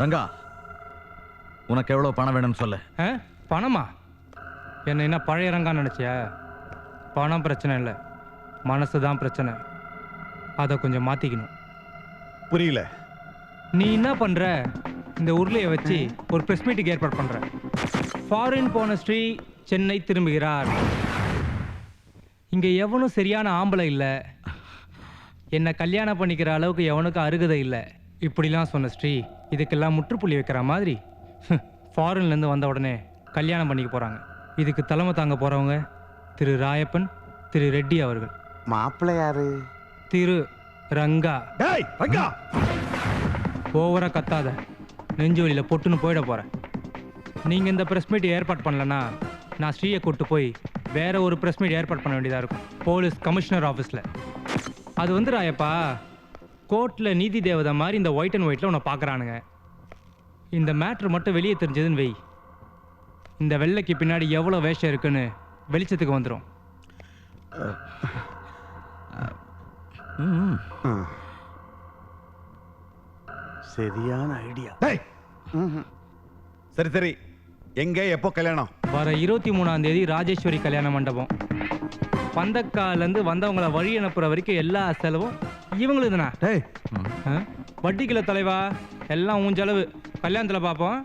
ரங்கா உனக்கு எவ்வளவு பணம் வேணும்னு சொல்லு. ஆ பணமா? என்ன என்ன பழைய ரங்கா நினச்சியா? பணம் பிரச்சனை இல்லை. மனசு தான் பிரச்சனை. அதை கொஞ்சம் மாற்றிக்கணும் புரியல. நீ என்ன பண்ணுற இந்த உருளையை வச்சு ஒரு ப்ரெஸ் மீட்டுக்கு ஏற்பாடு பண்ணுற ஃபாரின் போன ஸ்ரீ சென்னை திரும்புகிறார். இங்கே எவனும் சரியான ஆம்பளை இல்லை. என்னை கல்யாணம் பண்ணிக்கிற அளவுக்கு எவனுக்கும் அருகதை இல்லை. இப்படிலாம் சொன்ன ஸ்ரீ. இதுக்கெல்லாம் முற்றுப்புள்ளி வைக்கிற மாதிரி. ஃபாரின்லேருந்து வந்த உடனே கல்யாணம் பண்ணிக்க போகிறாங்க இதுக்கு தலைமை தாங்க போகிறவங்க திரு ராயப்பன் திரு ரெட்டி அவர்கள். மாப்பிள்ளை யாரு? திரு ரங்கா. டேய் ரங்கா! ஓவரா கத்தாத. நெஞ்சு வலியில் பொட்டுன்னு போயிட போகிறேன் நீங்கள் இந்த ப்ரெஸ் மீட் ஏற்பாடு பண்ணலன்னா நான் ஸ்ரீயை கூட்டு போய் வேற ஒரு ப்ரெஸ் மீட் ஏற்பாடு பண்ண வேண்டியதாக இருக்கும். போலீஸ் கமிஷனர் ஆஃபீஸில் அது வந்து ராயப்பா கோர்ட்டில் நீதி தேவதை மாதிரி இந்த ஒயிட் அண்ட் ஒயிட்டில் உன்னை பார்க்குறானுங்க. இந்த மேட்ரு மட்டும் வெளியே தெரிஞ்சதுன்னு வெய் இந்த வெள்ளைக்கு பின்னாடி எவ்வளோ வேஷம் இருக்குன்னு வெளிச்சத்துக்கு வந்துடும். சரியான ஐடியா டேய்! சரி சரி. எங்க எப்போ கல்யாணம்? வர இருபத்தி மூணாம் தேதி ராஜேஸ்வரி கல்யாண மண்டபம். பந்தக்காலேருந்து வந்தவங்கள வழி அனுப்புற வரைக்கும் எல்லா செலவும் இவங்களுக்கு தானே டேய் வட்டிக்கில தலைவா? எல்லாம் செலவு. கல்யாணத்தில் பார்ப்போம்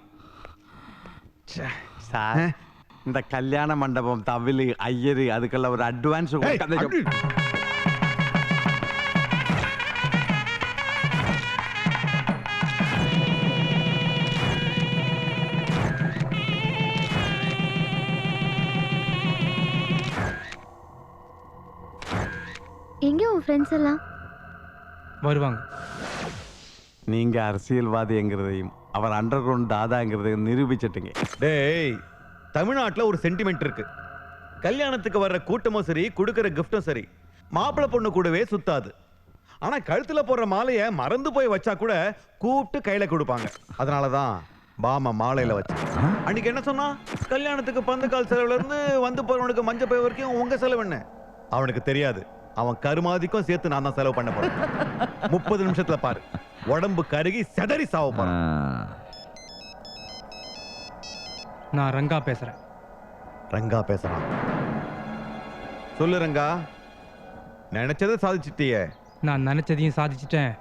சார் இந்த கல்யாண மண்டபம் தவிலு ஐயரு அதுக்கெல்லாம் ஒரு அட்வான்ஸ் எங்க உன் ஃப்ரெண்ட்ஸ் எல்லாம்? வருவாங்க. நீங்க அரசியல்வாதிங்கிறதையும் அவர் அண்டர் கிரவுண்ட் தாதாங்கிறத நிரூபிச்சிட்டீங்க. டேய் தமிழ்நாட்டில் ஒரு சென்டிமெண்ட் இருக்கு. கல்யாணத்துக்கு வர்ற கூட்டமும் சரி கொடுக்குற கிஃப்டும் சரி மாப்பிள்ளை பொண்ணு கூடவே சுத்தாது. ஆனால் கழுத்தில் போடுற மாலையை மறந்து போய் வச்சா கூட கூப்பிட்டு கையில் கொடுப்பாங்க. அதனால தான் பாமா மாலையில் வச்சு. அன்னைக்கு என்ன சொன்னா? கல்யாணத்துக்கு பந்தக்கால் செலவுலேருந்து வந்து போகிறவனுக்கு மஞ்சள் போய் வரைக்கும் உங்கள் செலவு என்ன? அவனுக்கு தெரியாது. அவன் கருமாதிக்கும் சேர்த்து நான் தான் செலவு பண்ண போறேன். முப்பது நிமிஷத்தில் பாரு. உடம்பு கருகி செதறி சாவ போறேன். நான் ரங்கா பேசுகிறேன் ரங்கா பேசலாம் சொல்லு ரங்கா நினைச்சதை சாதிச்சிட்டியே. நான் நினச்சதையும் சாதிச்சிட்டேன்.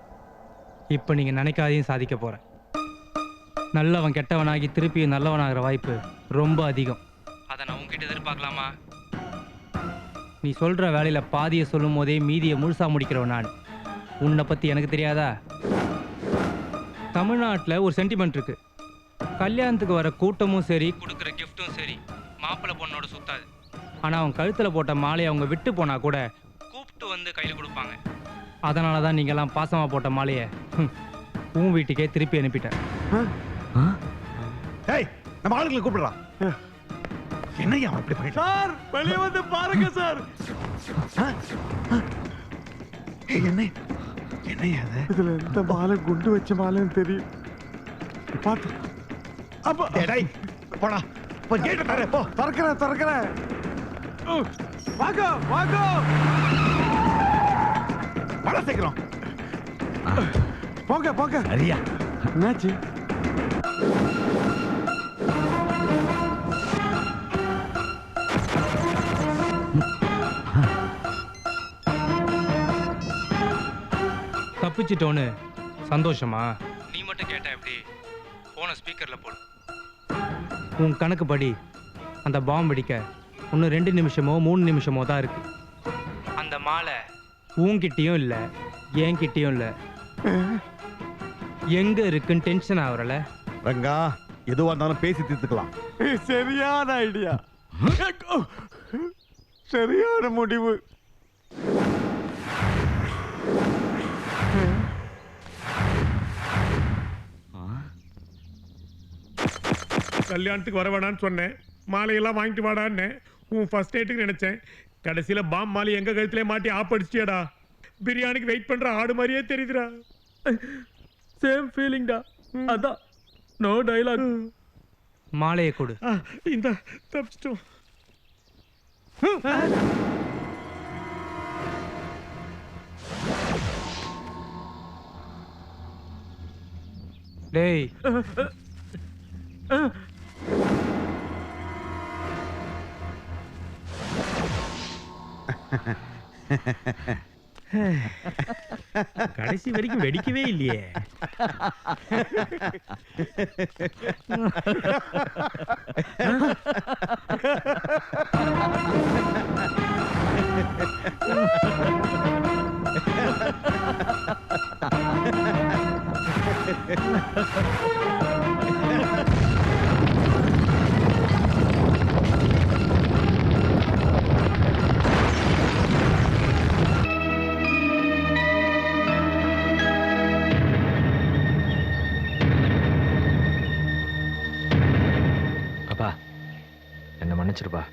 இப்போ நீங்கள் நினைக்காதையும் சாதிக்க போகிறேன் நல்லவன் கெட்டவனாகி திருப்பியும் நல்லவனாகிற வாய்ப்பு ரொம்ப அதிகம். அதை நான் உங்ககிட்ட எதிர்பார்க்கலாமா? நீ சொல்கிற வேலையில் பாதியை சொல்லும் போதே மீதியை முழுசாக முடிக்கிறவன் நான். உன்னை பற்றி எனக்கு தெரியாதா? தமிழ்நாட்டில் ஒரு சென்டிமெண்ட் இருக்கு. கல்யாணத்துக்கு வர கூட்டமும் சரி கொடுக்குற கிஃப்ட்டும் சரி மாப்பிள்ளை பொண்ணோட சுத்தாது. ஆனால் அவன் கழுத்தில் போட்ட மாலையை அவங்க விட்டு போனா கூட கூப்பிட்டு வந்து கையில் கொடுப்பாங்க. அதனால தான் நீங்கள்லாம் பாசமாக போட்ட மாலையை உன் வீட்டுக்கே திருப்பி அனுப்பிட்டேன். ஏய் நம்ம ஆளுங்களை கூப்பிடுறா. என்னையா அவன் இப்படி பண்ணிட்டான் சார் வெளியே வந்து பாருங்க சார். என்ன? என்னையா அது இதுல எந்த மாலை குண்டு வச்ச மாலைன்னு தெரியும். பார்த்து அப்ப டேய், போடா. போய் கேட்ட தர போ. திறக்கிறேன் திறக்கிறேன். வாங்க வாங்க பட சீக்கிரம். போங்க போங்க. சரியா. என்னாச்சு? தப்பிச்சிட்டோன்னு சந்தோஷமா? நீ மட்டும் கேட்ட எப்படி? போன ஸ்பீக்கரில் போடு. உன் கணக்குப்படி அந்த பாம்பு வெடிக்க இன்னும் ரெண்டு நிமிஷமோ மூணு நிமிஷமோ தான் இருக்கு. அந்த மாலை உன்கிட்டயும் இல்லை என்கிட்டயும் இல்லை. எங்க இருக்குன்னு டென்ஷன் ஆகுறல ரங்கா எதுவா இருந்தாலும் பேசி தீர்த்துக்கலாம். சரியான ஐடியா சரியான முடிவு. கல்யாணத்துக்கு வர வேணான்னு சொன்னேன். மாலையெல்லாம் வாங்கிட்டு வாடான்னு உன் ஃபர்ஸ்ட் நைட்டுக்கு நினைச்சேன். கடைசியில பாம் மாலை எங்க கழுத்துல மாட்டி ஆப்படிச்சிட்டியாடா பிரியாணிக்கு வெயிட் பண்ற ஆடு மாதிரியே தெரியுதுடா. சேம் ஃபீலிங்டா அதான். நோ டைலாக் மாலையை கொடு. இந்த தப்பிச்சிட்டோம். டேய். கடைசி வரைக்கும் வெடிக்கவே இல்லையே Ha ha ha ha. என்னை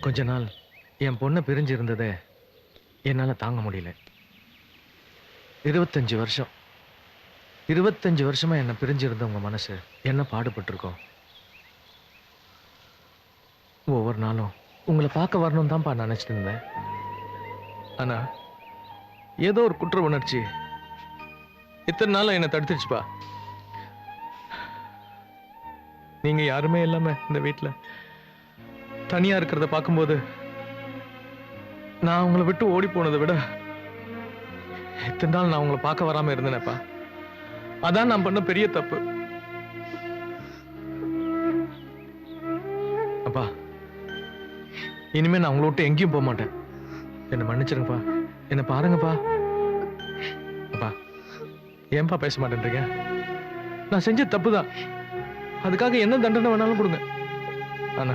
கொஞ்ச நாள் என் பொண்ணை பிரிஞ்சு இருந்ததை என்னால் தாங்க முடியல. இருபத்தஞ்சு வருஷம். இருபத்தஞ்சு வருஷமா என்னை பிரிஞ்சு இருந்த உங்க மனசு என்ன பாடுபட்டிருக்கோம்? ஒவ்வொரு நாளும் உங்களை பார்க்க வரணும் தான்ப்பா நினச்சிட்டு இருந்தேன். ஆனா ஏதோ ஒரு குற்ற உணர்ச்சி. இத்தனை நாள் என்னை தடுத்துருச்சுப்பா. நீங்க யாருமே இல்லாம இந்த வீட்டில் தனியா இருக்கிறத பார்க்கும்போது நான் உங்களை விட்டு ஓடி போனதை விட இத்தனை நாள் நான் உங்களை பார்க்க வராம இருந்தேனேப்பா. அதான் நான் பண்ண பெரிய தப்பு. அப்பா இனிமே நான் உங்களை விட்டு எங்கேயும் போக மாட்டேன். என்னை மன்னிச்சிருங்கப்பா. என்னை பாருங்கப்பா. அப்பா ஏன்பா பேச மாட்டேன்றீங்க? நான் செஞ்ச தப்பு தான் அதுக்காக என்ன தண்டனை வேணாலும் கொடுங்க. ஆனா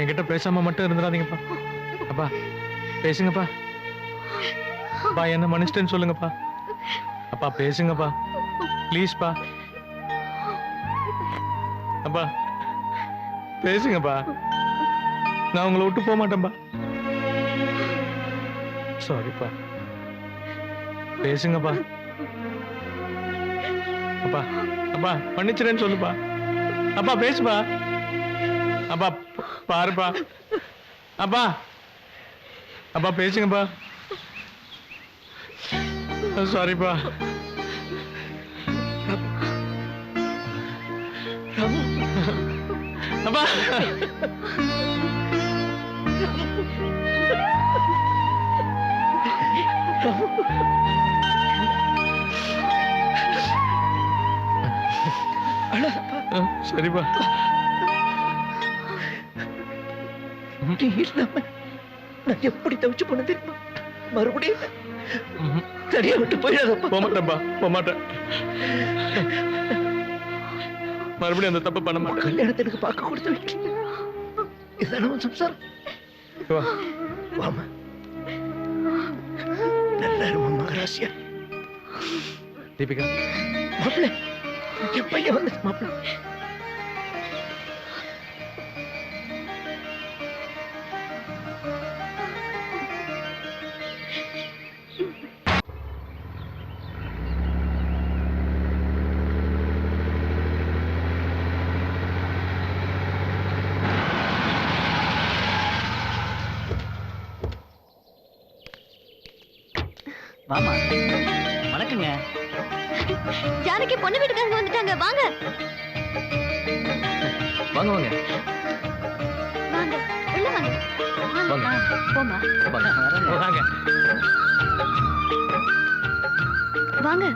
என்கிட்ட பேசாம மட்டும் இருந்துடாதீங்கப்பா. அப்பா பேசுங்கப்பா. அப்பா என்ன மன்னிச்சிட்டேன்னு சொல்லுங்கப்பா. அப்பா பேசுங்கப்பா. ப்ளீஸ்ப்பா. அப்பா பேசுங்கப்பா. நான் உங்களை விட்டு போக மாட்டேன்ப்பா சாரிப்பா பேசுங்கப்பா. அப்பா அப்பா மன்னிச்சிடேன்னு சொல்லுப்பா. அப்பா பேசுப்பா. அப்பா பாருப்பா. அப்பா. அப்பா பேசுங்கப்பா. சாரிப்பா அப்பா. சரிப்பா. நீ இல்லாம நான் எப்படி தவிச்சு போன தெரியுமா? மறுபடியும். தனியா விட்டு போயிடாதப்பா. போக மாட்டேன்ப்பா போக மாட்டேன் மறுபடியும் அந்த தப்பு பண்ண மாட்டேன். கல்யாணத்துக்கு பார்க்க கொடுத்து வைக்கல இதான உன் சம்சாரம்? வா. வாமா நல்லா இருமா மகராசியா? தீபிகா. மாப்பிள்ள என் பையன் வந்து மாப்பிள்ள. வாமா. வணக்கங்க. ஜானகி பொண்ணு வீட்டுக்காரங்க வந்துட்டாங்க. வாங்க. வாங்க வாங்க. வாங்க. உள்ள வாங்க. வாங்க. வாங்க. ஆ, போம்மா. வாங்க. வாங்க. வாங்க.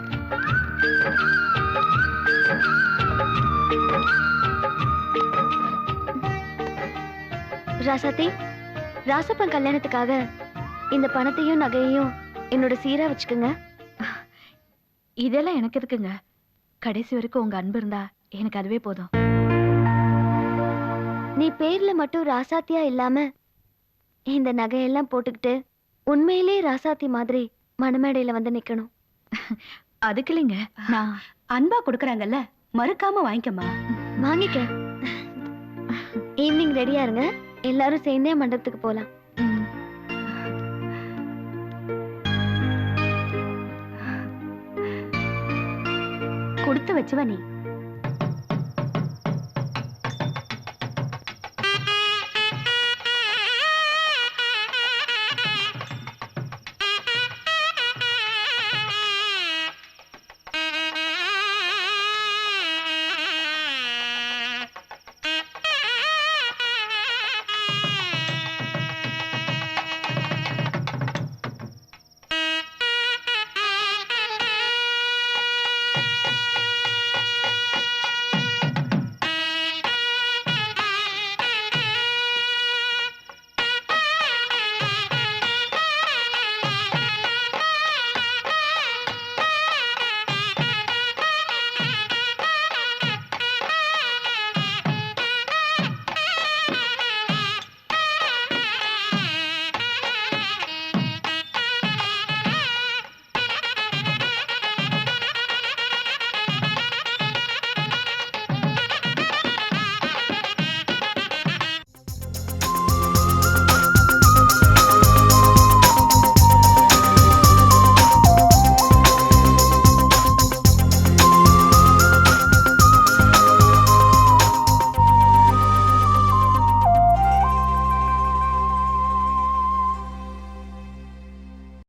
ராசாத்தி ராசப்பன் கல்யாணத்துக்காக இந்த பணத்தையும் நகையையும் என்னோட சீரா வச்சுக்கோங்க. இதெல்லாம் எனக்கு இருக்குங்க கடைசி வரைக்கும் உங்க அன்பு இருந்தா எனக்கு அதுவே போதும். நீ பேர்ல மட்டும் ராசாத்தியா இல்லாம இந்த நகையெல்லாம் போட்டுக்கிட்டு உண்மையிலே ராசாத்தி மாதிரி மணமேடையில வந்து நிக்கணும். அதுக்கு இல்லைங்க. நான் அன்பா கொடுக்கறாங்கல்ல மறுக்காம வாங்கிக்கம்மா. வாங்கிக்க. ஈவினிங் ரெடியா இருங்க. எல்லாரும் சேர்ந்தே மண்டபத்துக்கு போலாம். கொடுத்து வச்சவ நீ.